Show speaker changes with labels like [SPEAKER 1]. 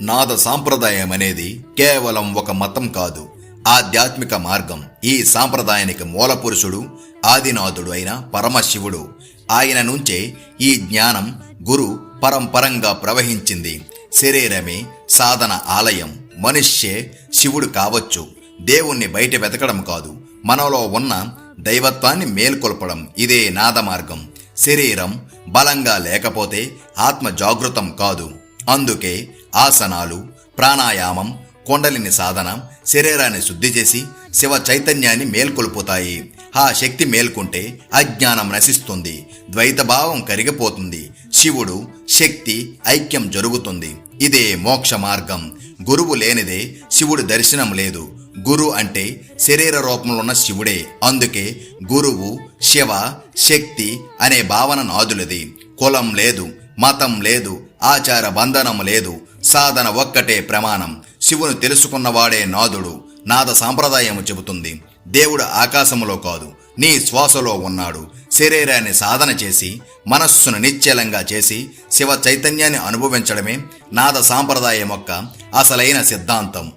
[SPEAKER 1] నాద సాంప్రదాయం అనేది కేవలం ఒక మతం కాదు. ఆధ్యాత్మిక మార్గం. ఈ సాంప్రదాయానికి మూల పురుషుడు ఆదినాథుడు అయిన పరమశివుడు. ఆయన నుంచే ఈ జ్ఞానం గురు పరంపరంగా ప్రవహించింది. శరీరమే సాధన ఆలయం. మనుష్యే శివుడు కావచ్చు. దేవుణ్ణి బయట వెతకడం కాదు. మనలో ఉన్న దైవత్వాన్ని మేల్కొల్పడం ఇదే నాద మార్గం. శరీరం బలంగా లేకపోతే ఆత్మ జాగృతం కాదు. అందుకే ఆసనాలు ప్రాణాయామం కొండలిని సాధన శరీరాన్ని శుద్ధి చేసి శివ చైతన్యాన్ని మేల్కొల్పుతాయి. ఆ శక్తి మేల్కొంటే అజ్ఞానం నశిస్తుంది ద్వైతభావం కరిగిపోతుంది శివుడు శక్తి ఐక్యం జరుగుతుంది. ఇదే మోక్ష మార్గం. గురువు లేనిదే శివుడి దర్శనం లేదు. గురు అంటే శరీర రూపంలో ఉన్న శివుడే. అందుకే గురువు శివ శక్తి అనే భావన నాదులది. కులం లేదు మతం లేదు ఆచార బంధనం లేదు సాధన ఒక్కటే ప్రమాణం. శివుని తెలుసుకున్నవాడే నాదుడు నాద సాంప్రదాయము చెబుతుంది. దేవుడు ఆకాశములో కాదు నీ శ్వాసలో ఉన్నాడు. శరీరాన్ని సాధన చేసి మనస్సును నిశ్చలంగా చేసి శివ చైతన్యాన్ని అనుభవించడమే నాద సాంప్రదాయం యొక్క అసలైన సిద్ధాంతం.